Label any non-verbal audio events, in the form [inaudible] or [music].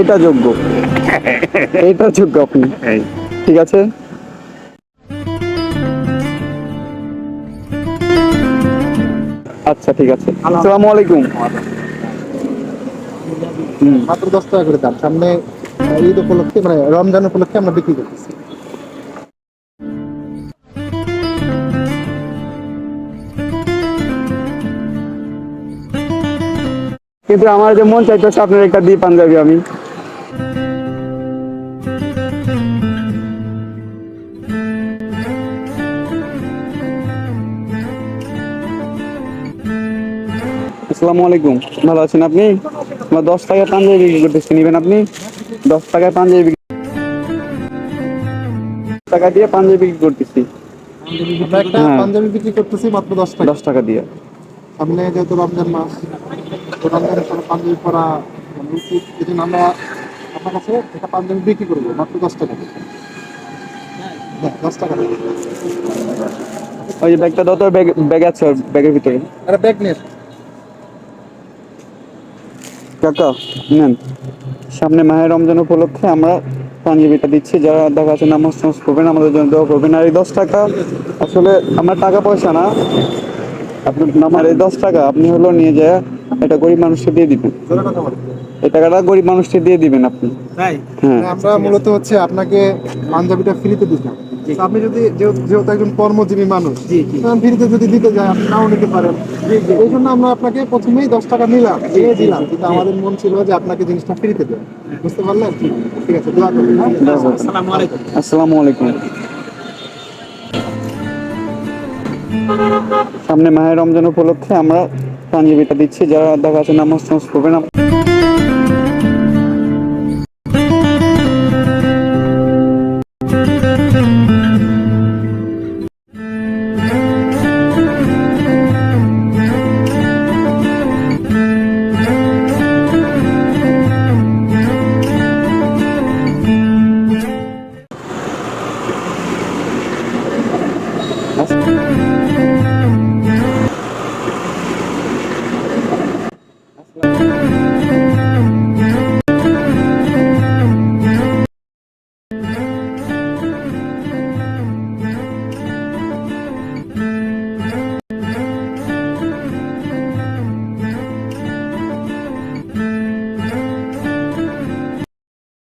এটা যোগ্য। [laughs] এটা যোগ্য আপনি। ঠিক আছে? আচ্ছা ঠিক আছে। আসসালামু আলাইকুম। মাত্র দশ টাকা করে দাম। সামনে ঈদ উপলক্ষে মানে রমজান উপলক্ষে আমরা বিক্রি করতেছি। কিন্তু আমার যে মন চাইতেছে আপনার একটা দিয়ে পাঞ্জাবি আমি। আসসালামু আলাইকুম। ভালো আছেন আপনি? আমার দশ টাকায় পাঞ্জাবি বিক্রি করতেছি নেবেন আপনি? দশ টাকায় পাঞ্জাবি বিক্রি টাকা দিয়ে পাঞ্জাবি বিক্রি করতেছি। হ্যাঁ। পাঞ্জাবি বিক্রি করতেছি মাত্র দশ টাকা। দশ টাকা দিয়ে। সামনে যেহেতু রমজান মাস রমজানের সময় পাঞ্জাবি পরা মানে উচিত এই আমরা আপনার কাছে একটা পাঞ্জাবি বিক্রি করব মাত্র দশ টাকা হ্যাঁ দশ টাকা ওই যে ব্যাগটা দত ব্যাগ ব্যাগ আছে ব্যাগের ভিতরে। একটা ব্যাগ নিয়ে কাকা নেন। সামনে মাহের রমজান উপলক্ষে আমরা পাঞ্জাবিটা দিচ্ছি। যারা দেখা যাচ্ছে নামাজ টামাজ করবেন আমাদের জন্য দোয়া করবেন। আর এই দশ টাকা আসলে আমার টাকা পয়সা না। আপনার আমার এই দশ টাকা আপনি হলো নিয়ে যায় এটা গরিব মানুষকে দিয়ে দিবেন। এই টাকাটা গরিব মানুষকে দিয়ে দিবেন আপনি। হ্যাঁ। আমরা মূলত হচ্ছে আপনাকে পাঞ্জাবিটা ফ্রিতে দিতাম। আপনি যদি যেহেতু একজন কর্মজীবী মানুষ ফ্রিতে যদি দিতে যায় আপনি নাও নিতে পারেন। এই জন্য আমরা আপনাকে প্রথমেই দশ টাকা নিলাম দিয়ে দিলাম। কিন্তু আমাদের মন ছিল যে আপনাকে জিনিসটা ফ্রিতে দেবো। বুঝতে পারলেন? ঠিক আছে দোয়া হ্যাঁ? আসসালামু আলাইকুম। সামনে মাহের রমজান উপলক্ষে আমরা পাঞ্জাবিটা দিচ্ছি, যারা দেখা যাচ্ছে নামাজ টামাজ করবেন আপ- আস-